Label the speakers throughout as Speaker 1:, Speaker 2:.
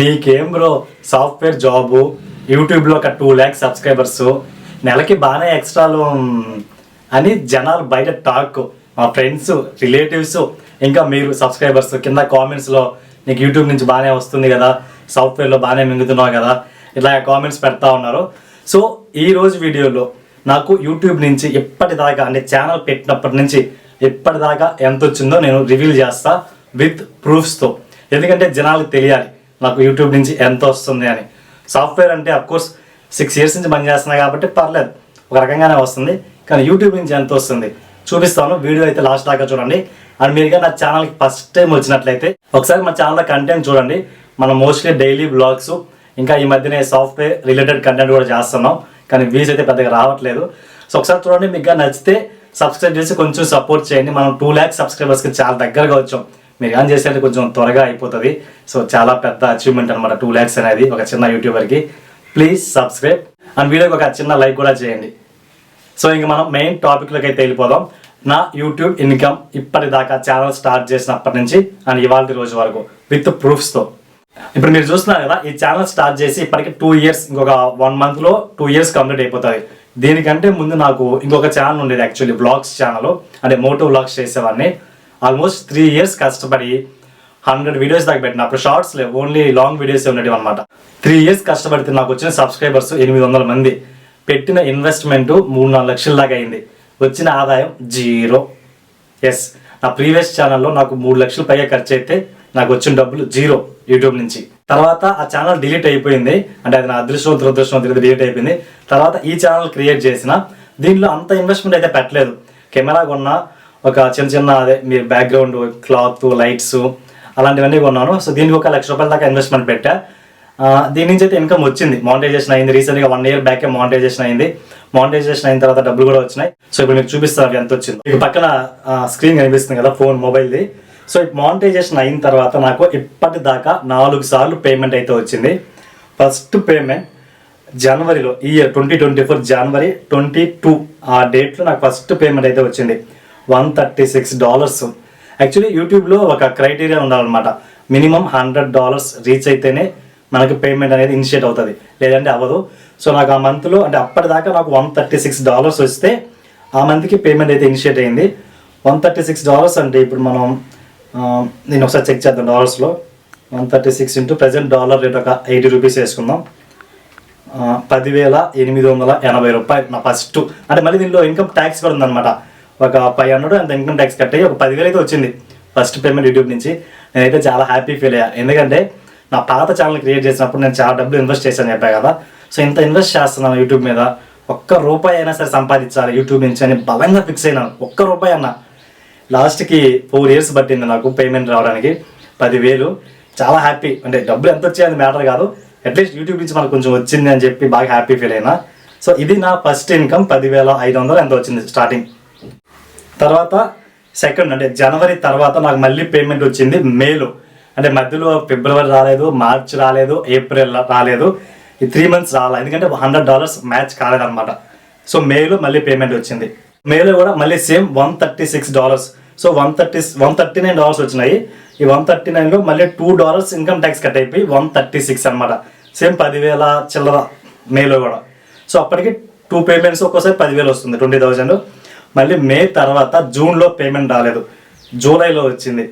Speaker 1: నీకేం bro? Software job యూట్యూబ్లో ఒక టూ ల్యాక్స్ సబ్స్క్రైబర్స్ నెలకి బాగానే ఎక్స్ట్రాలు అని జనాలు బయట టాక్. మా ఫ్రెండ్స్ రిలేటివ్స్ ఇంకా మీరు సబ్స్క్రైబర్స్ కింద కామెంట్స్లో నీకు యూట్యూబ్ నుంచి బాగానే వస్తుంది కదా సాఫ్ట్వేర్లో బాగానే మింగుతున్నావు కదా ఇలా కామెంట్స్ పెడతా ఉన్నారు. సో ఈ రోజు వీడియోలో నాకు యూట్యూబ్ నుంచి ఎప్పటిదాకా అంటే ఛానల్ పెట్టినప్పటి నుంచి ఎప్పటిదాకా ఎంత వచ్చిందో నేను రివీల్ చేస్తా విత్ ప్రూఫ్స్తో ఎందుకంటే జనాలకు తెలియాలి. నాకు యూట్యూబ్ నుంచి ఎంత వస్తుంది అని. సాఫ్ట్వేర్ అంటే కోర్స్ సిక్స్ ఇయర్స్ నుంచి పని చేస్తున్నా కాబట్టి పర్లేదు. ఒక రకంగానే వస్తుంది. కానీ యూట్యూబ్ నుంచి ఎంత వస్తుంది? చూపిస్తాను. వీడియో అయితే లాస్ట్ దాకా చూడండి. అండ్ మీరుగా నా ఛానల్కి ఫస్ట్ టైం వచ్చినట్లయితే ఒకసారి మా ఛానల్లో కంటెంట్ చూడండి. మనం మోస్ట్లీ డైలీ బ్లాగ్స్ ఇంకా ఈ మధ్యనే సాఫ్ట్వేర్ రిలేటెడ్ కంటెంట్ కూడా చేస్తున్నాం. కానీ వ్యూస్ అయితే పెద్దగా రావట్లేదు. సో ఒకసారి చూడండి. మీకు నచ్చితే సబ్స్క్రైబ్ చేసి కొంచెం సపోర్ట్ చేయండి. మనం టూ ల్యాక్స్ సబ్స్క్రైబర్స్కి చాలా దగ్గరగా వచ్చాం. మీరు ఏం చేసేది కొంచెం త్వరగా అయిపోతుంది. సో చాలా పెద్ద అచీవ్మెంట్ అనమాట టూ ల్యాక్స్ అనేది ఒక చిన్న యూట్యూబర్కి ప్లీజ్ సబ్స్క్రైబ్ అండ్ వీడియోకి ఒక చిన్న లైక్ కూడా చేయండి. సో ఇంక మనం మెయిన్ టాపిక్లోకి అయితే వెళ్ళిపోదాం. నా యూట్యూబ్ ఇన్కమ్ ఇప్పటిదాకా ఛానల్ స్టార్ట్ చేసినప్పటి నుంచి అండ్ ఇవాళ రోజు వరకు విత్ ప్రూఫ్స్తో ఇప్పుడు మీరు చూస్తున్నారు కదా ఈ ఛానల్ స్టార్ట్ చేసి ఇప్పటికి టూ ఇయర్స్ ఇంకొక వన్ మంత్లో టూ ఇయర్స్ కంప్లీట్ అయిపోతుంది. దీనికంటే ముందు నాకు ఇంకొక ఛానల్ ఉండేది యాక్చువల్లీ బ్లాగ్స్ ఛానల్ అంటే మోటో బ్లాగ్స్ చేసేవాడిని. ఆల్మోస్ట్ త్రీ ఇయర్స్ కష్టపడి హండ్రెడ్ వీడియోస్ దాకా పెట్టిన. అప్పుడు షార్ట్స్ లేవు ఓన్లీ లాంగ్ వీడియోస్ ఉండేవి అనమాట త్రీ ఇయర్స్ కష్టపడితే నాకు వచ్చిన సబ్స్క్రైబర్స్ ఎనిమిది వందల మంది. పెట్టిన ఇన్వెస్ట్మెంట్ మూడు నాలుగు లక్షల దాకా అయింది. వచ్చిన ఆదాయం జీరో. ఎస్ నా ప్రీవియస్ ఛానల్లో నాకు మూడు లక్షలు పైగా ఖర్చు అయితే నాకు వచ్చిన డబ్బులు జీరో యూట్యూబ్ నుంచి. తర్వాత ఆ ఛానల్ డిలీట్ అయిపోయింది. అంటే అది నా అదృష్టం దురదృష్టం తెలియదు డిలీట్ అయిపోయింది. తర్వాత ఈ ఛానల్ క్రియేట్ చేసిన. దీనిలో అంత ఇన్వెస్ట్మెంట్ అయితే పెట్టలేదు. కెమెరా కొన్నా ఒక చిన్న చిన్న అదే మీరు బ్యాక్గ్రౌండ్ క్లాత్ లైట్స్ అలాంటివన్నీ కొన్నాను. సో దీనికి ఒక లక్ష రూపాయల దాకా ఇన్వెస్ట్మెంట్ పెట్టా. దీని నుంచి అయితే ఇన్కమ్ వచ్చింది. మానిటైజేషన్ అయింది. రీసెంట్గా వన్ ఇయర్ బ్యాకే మానిటైజేషన్ అయింది. మానిటైజేషన్ అయిన తర్వాత డబ్బులు కూడా వచ్చినాయి. సో ఇప్పుడు మీకు చూపిస్తాను ఎంత వచ్చింది. మీకు పక్కన స్క్రీన్ కనిపిస్తుంది కదా ఫోన్ మొబైల్ది సో మానిటైజేషన్ అయిన తర్వాత నాకు ఇప్పటిదాకా నాలుగు సార్లు పేమెంట్ అయితే వచ్చింది. ఫస్ట్ పేమెంట్ జనవరిలో ఈ year twenty twenty four January twenty two ఆ డేట్లో నాకు ఫస్ట్ పేమెంట్ అయితే వచ్చింది. One thirty six dollars actually యూట్యూబ్లో ఒక క్రైటీరియా ఉండాలన్నమాట. మినిమం హండ్రెడ్ డాలర్స్ రీచ్ అయితేనే మనకి పేమెంట్ అనేది ఇనిషియేట్ అవుతుంది. లేదంటే అవ్వదు. సో నాకు ఆ మంత్లో అంటే అప్పటిదాకా నాకు వన్ థర్టీ సిక్స్ డాలర్స్ వస్తే ఆ మంత్కి పేమెంట్ అయితే ఇనిషియేట్ అయింది. వన్ థర్టీ సిక్స్ డాలర్స్ అంటే ఇప్పుడు మనం నేను ఒకసారి చెక్ చేద్దాం డాలర్స్లో one thirty six into present dollar rate ఒక ఎయిటీ రూపీస్ వేసుకుందాం. పదివేల ఎనిమిది వందల ఎనభై రూపాయలు. నా ఫస్ట్ అంటే మళ్ళీ దీనిలో ఇన్కమ్ ట్యాక్స్ కూడా ఉందన్నమాట. ఒక ఫైవ్ హండ్రెడ్ అంత ఇన్కమ్ ట్యాక్స్ కట్ అయ్యి ఒక పదివేలు అయితే వచ్చింది. ఫస్ట్ పేమెంట్ యూట్యూబ్ నుంచి. నేనైతే చాలా హ్యాపీ ఫీల్ అయ్యా. ఎందుకంటే నా పాత ఛానల్ క్రియేట్ చేసినప్పుడు నేను చాలా డబ్బులు ఇన్వెస్ట్ చేశాను చెప్పా కదా. సో ఇంత ఇన్వెస్ట్ చేస్తున్నాను యూట్యూబ్ మీద. ఒక్క రూపాయి అయినా సరే సంపాదించాలి యూట్యూబ్ నుంచి అని బలంగా ఫిక్స్ అయినాను ఒక్క రూపాయి అన్నా. లాస్ట్కి ఫోర్ ఇయర్స్ పట్టింది నాకు పేమెంట్ రావడానికి. పదివేలు. చాలా హ్యాపీ అంటే డబ్బులు ఎంత వచ్చాయని మ్యాటర్ కాదు. అట్లీస్ట్ యూట్యూబ్ నుంచి మనకు కొంచెం వచ్చింది అని చెప్పి బాగా హ్యాపీ ఫీల్ అయినా. సో ఇది నా ఫస్ట్ ఇన్కమ్ పదివేల ఐదు వందలు ఎంత వచ్చింది స్టార్టింగ్ తర్వాత సెకండ్ అంటే జనవరి తర్వాత నాకు మళ్ళీ పేమెంట్ వచ్చింది మేలో. అంటే మధ్యలో ఫిబ్రవరి రాలేదు మార్చ్ రాలేదు ఏప్రిల్ రాలేదు. ఈ త్రీ మంత్స్ రాలేదు ఎందుకంటే హండ్రెడ్ డాలర్స్ మ్యాచ్ కాలేదన్నమాట. సో మేలో మళ్ళీ పేమెంట్ వచ్చింది. మేలో కూడా మళ్ళీ same one thirty six dollars so one thirty one thirty nine dollars వచ్చినాయి. ఈ వన్ థర్టీ నైన్లో మళ్ళీ two dollars income tax cut అయిపోయి వన్ థర్టీ సిక్స్ అనమాట సేమ్ పదివేల చిల్లర మేలో కూడా. సో అప్పటికి టూ పేమెంట్స్ ఒక్కోసారి పదివేలు వస్తుంది ట్వంటీ థౌజండ్ మళ్ళీ మే తర్వాత జూన్లో పేమెంట్ రాలేదు. జూలైలో వచ్చింది.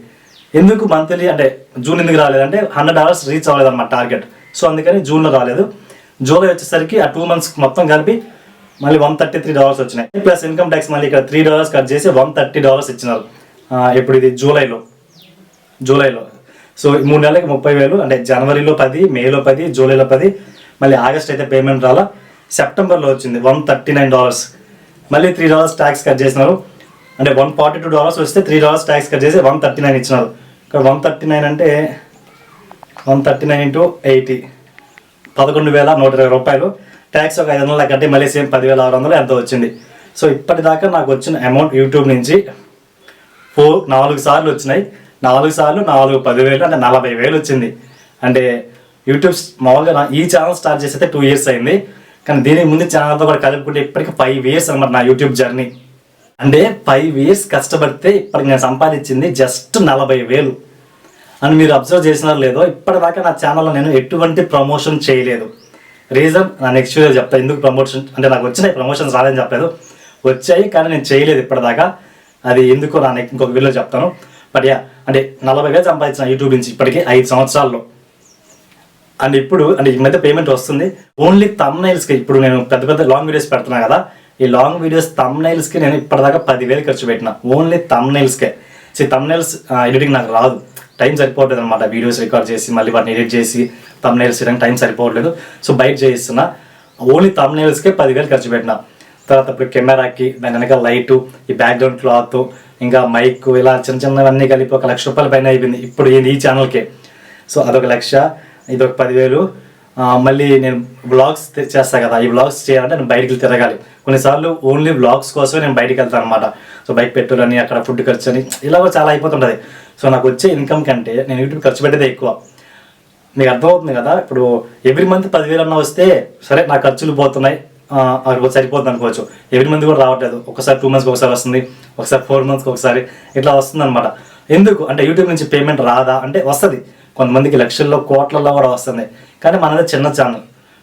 Speaker 1: ఎందుకు మంత్లీ అంటే జూన్ ఎందుకు రాలేదు అంటే హండ్రెడ్ డాలర్స్ రీచ్ అవ్వలేదు అన్నమాట టార్గెట్. సో అందుకని జూన్లో రాలేదు. జూలై వచ్చేసరికి ఆ టూ మంత్స్ మొత్తం కలిపి మళ్ళీ వన్ థర్టీ త్రీ డాలర్స్ వచ్చినాయి. ప్లస్ ఇన్కమ్ ట్యాక్స్ మళ్ళీ ఇక్కడ త్రీ డాలర్స్ కట్ చేసి వన్ థర్టీ డాలర్స్ ఇచ్చినారు. ఇప్పుడు ఇది జూలైలో. జూలైలో. సో ఈ మూడు నెలలకి ముప్పై వేలు అంటే జనవరిలో పది మేలో పది జూలైలో పది మళ్ళీ ఆగస్ట్ అయితే పేమెంట్ రాలా. సెప్టెంబర్లో వచ్చింది వన్ థర్టీ నైన్ డాలర్స్. మళ్ళీ త్రీ డాలర్స్ ట్యాక్స్ కట్ చేసినారు. అంటే వన్ ఫార్టీ టూ డాలర్స్ వస్తే త్రీ డాలర్స్ ట్యాక్స్ కట్ చేసి వన్ థర్టీ నైన్ ఇచ్చినారు. ఇక్కడ వన్ థర్టీ నైన్ అంటే one thirty nine into eighty పదకొండు వేల నూట ఇరవై రూపాయలు. ట్యాక్స్ ఒక ఐదు వందలు కట్టి మళ్ళీ సేమ్ పదివేల ఆరు వందలు ఎంత వచ్చింది. సో ఇప్పటిదాకా నాకు వచ్చిన అమౌంట్ యూట్యూబ్ నుంచి ఫోర్ నాలుగు సార్లు వచ్చినాయి. నాలుగు సార్లు నాలుగు పదివేలు అంటే నలభై వేలు వచ్చింది. అంటే యూట్యూబ్ మామూలుగా ఈ ఛానల్ స్టార్ట్ చేసి అయితే టూ ఇయర్స్ అయింది. కానీ దీని ముందు ఛానల్తో కూడా కలుపుకుంటే ఇప్పటికి ఫైవ్ ఇయర్స్ అనమాట నా యూట్యూబ్ జర్నీ అంటే ఫైవ్ ఇయర్స్ కష్టపడితే ఇప్పటికి నేను సంపాదించింది జస్ట్ నలభై వేలు. అని మీరు అబ్జర్వ్ చేసినారో లేదో ఇప్పటిదాకా నా ఛానల్లో నేను ఎటువంటి ప్రమోషన్ చేయలేదు. రీజన్ నా నెక్స్ట్ వీడియో చెప్తాను ఎందుకు ప్రమోషన్ అంటే నాకు వచ్చినాయి ప్రమోషన్స్ రాలేదని చెప్పలేదు. వచ్చాయి కానీ నేను చేయలేదు ఇప్పటిదాకా. అది ఎందుకో నా నెక్స్ట్ ఇంకొక వీడియో చెప్తాను. బట్ యా అంటే నలభై వేలు సంపాదించిన యూట్యూబ్ నుంచి ఇప్పటికీ ఐదు సంవత్సరాల్లో. అండ్ ఇప్పుడు అంటే ఈ మధ్య పేమెంట్ వస్తుంది. ఓన్లీ తమ్ నైల్స్కి ఇప్పుడు నేను పెద్ద పెద్ద లాంగ్ వీడియోస్ పెడుతున్నా కదా. ఈ లాంగ్ వీడియోస్ తమ్ నైల్స్కి నేను ఇప్పటిదాకా పదివేలు ఖర్చు పెట్టిన. ఓన్లీ తమ్ నైల్స్కే సో తమ్ నైల్స్ ఎడిటింగ్ నాకు రాదు. టైం సరిపోవట్లేదు అనమాట వీడియోస్ రికార్డ్ చేసి మళ్ళీ వాటిని ఎడిట్ చేసి తమ్ నైల్స్ చేయడానికి టైం సరిపోవట్లేదు. సో బయట చేయిస్తున్నా. ఓన్లీ తమ్ నైల్స్కే పదివేలు ఖర్చు పెట్టిన. తర్వాత ఇప్పుడు కెమెరాకి దాని వెనక లైటు ఈ బ్యాక్గ్రౌండ్ క్లాత్ ఇంకా మైక్ ఇలా చిన్న చిన్నవన్నీ కలిపి ఒక లక్ష రూపాయల పైన అయిపోయింది. ఇప్పుడు ఈ- ఈ ఛానల్కే సో అదొక లక్ష. ఇది ఒక పదివేలు. మళ్ళీ నేను బ్లాగ్స్ చేస్తాను కదా. ఈ బ్లాగ్స్ చేయాలంటే నేను బయటికి వెళ్ళి తిరగాలి. కొన్నిసార్లు ఓన్లీ బ్లాగ్స్ కోసమే నేను బయటికి వెళ్తాను అనమాట సో బైక్ పెట్రోల్ అని అక్కడ ఫుడ్ ఖర్చు అని ఇలా కూడా చాలా అయిపోతుంటుంది. సో నాకు వచ్చే ఇన్కమ్ కంటే నేను యూట్యూబ్ ఖర్చు పెట్టేదే ఎక్కువ. మీకు అర్థమవుతుంది కదా? ఇప్పుడు ఎవ్రీ మంత్ పదివేలు అన్న వస్తే సరే నా ఖర్చులు పోతున్నాయి. అక్కడ సరిపోతుంది అనుకోవచ్చు. ఎవ్రీ మంత్ కూడా రావట్లేదు. ఒకసారి టూ మంత్స్కి ఒకసారి వస్తుంది. ఒకసారి ఫోర్ మంత్స్కి ఒకసారి ఇట్లా వస్తుంది అనమాట ఎందుకు? అంటే యూట్యూబ్ నుంచి పేమెంట్ రాదా? అంటే వస్తుంది. కొంతమందికి లక్షల్లో కోట్లలో కూడా వస్తుంది. కానీ మనది చిన్న ఛానల్.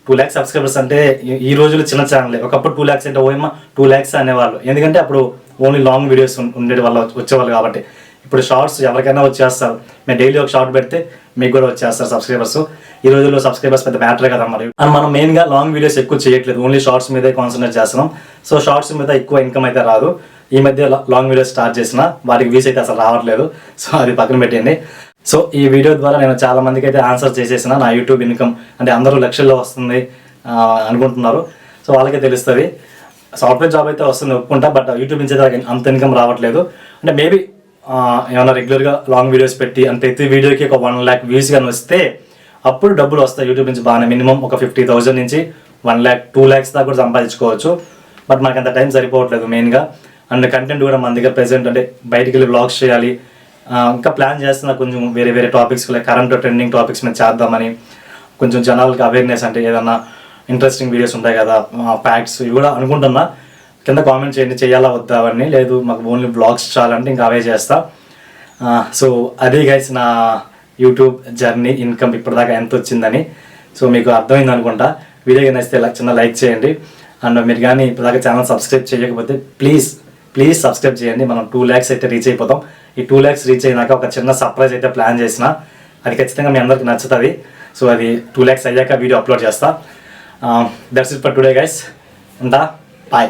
Speaker 1: టూ ల్యాక్స్ సబ్స్క్రైబర్స్ అంటే ఈ- రోజుల్లో చిన్న ఛానలే. ఒకప్పుడు టూ ల్యాక్స్ అంటే ఓయమ్మ టూ ల్యాక్స్ అనేవాళ్ళు. ఎందుకంటే అప్పుడు ఓన్లీ లాంగ్ వీడియోస్ ఉండేది వల్ల వచ్చేవాళ్ళు కాబట్టి. ఇప్పుడు షార్ట్స్ ఎవరికైనా వచ్చేస్తారు. మేము డైలీ ఒక షార్ట్ పెడితే మీకు కూడా వచ్చేస్తారు సబ్స్క్రైబర్స్. ఈ రోజుల్లో సబ్స్క్రైబర్స్ పెద్ద మ్యాటర్ కదా మరి. అండ్ మనం మెయిన్గా లాంగ్ వీడియోస్ ఎక్కువ చేయట్లేదు. ఓన్లీ షార్ట్స్ మీదే కాన్సన్ట్రేట్ చేస్తున్నాం. సో షార్ట్స్ మీద ఎక్కువ ఇన్కమ్ అయితే రాదు. ఈ మధ్య లాంగ్ వీడియోస్ స్టార్ట్ చేసిన వాటికి వీస్ అయితే అసలు రావట్లేదు. సో అది పక్కన పెట్టండి సో ఈ వీడియో ద్వారా నేను చాలా మందికి అయితే ఆన్సర్ చేసేసిన నా యూట్యూబ్ ఇన్కమ్ అంటే అందరూ లక్షల్లో వస్తుంది అనుకుంటున్నారు. సో వాళ్ళకే తెలుస్తుంది. సాఫ్ట్వేర్ జాబ్ అయితే వస్తుంది ఒప్పుకుంటా బట్ యూట్యూబ్ నుంచి అయితే అంత ఇన్కమ్ రావట్లేదు. అంటే మేబీ ఏమైనా రెగ్యులర్గా లాంగ్ వీడియోస్ పెట్టి అంటే ప్రతి వీడియోకి ఒక వన్ ల్యాక్ వ్యూస్ కానీ వస్తే అప్పుడు డబ్బులు వస్తాయి యూట్యూబ్ నుంచి బాగానే. మినిమం ఒక ఫిఫ్టీ థౌసండ్ నుంచి వన్ ల్యాక్ టూ ల్యాక్స్ దాకా కూడా సంపాదించుకోవచ్చు. బట్ మనకు అంత టైం సరిపోవట్లేదు మెయిన్గా అండ్ కంటెంట్ కూడా మన దగ్గర ప్రెసెంట్ అంటే బయటికి వెళ్ళి బ్లాగ్స్ చేయాలి ఇంకా ప్లాన్ చేస్తున్నా కొంచెం వేరే వేరే టాపిక్స్ కరెంట్ ట్రెండింగ్ టాపిక్స్ మీద చేద్దామని కొంచెం జనాలకి అవేర్నెస్ అంటే ఏదన్నా ఇంట్రెస్టింగ్ వీడియోస్ ఉంటాయి కదా ఫ్యాక్ట్స్ ఇవి కూడా అనుకుంటున్నా. కింద కామెంట్ చేయండి చేయాలా వద్దా అవన్నీ. లేదు మాకు ఓన్లీ బ్లాగ్స్ చాలంటే ఇంకా అవే చేస్తా. సో అదే గైస్ నా యూట్యూబ్ జర్నీ ఇన్కమ్ ఇప్పటిదాకా ఎంత వచ్చిందని. సో మీకు అర్థమైంది అనుకుంటా. వీడియో నచ్చితే చిన్న లైక్ చేయండి. అండ్ మీరు కానీ ఇప్పటిదాకా ఛానల్ సబ్స్క్రైబ్ చేయకపోతే ప్లీజ్ ప్లీజ్ సబ్స్క్రైబ్ చేయండి. మనం టూ ల్యాక్స్ అయితే రీచ్ అయిపోతాం. ఈ టూ ల్యాక్స్ రీచ్ అయినాక ఒక చిన్న సర్ప్రైజ్ అయితే ప్లాన్ చేసిన. అది ఖచ్చితంగా మీ అందరికి నచ్చుతుంది. సో అది టూ ల్యాక్స్ అయ్యాక వీడియో అప్లోడ్ చేస్తా. That's it for today guys ఉంటా? బాయ్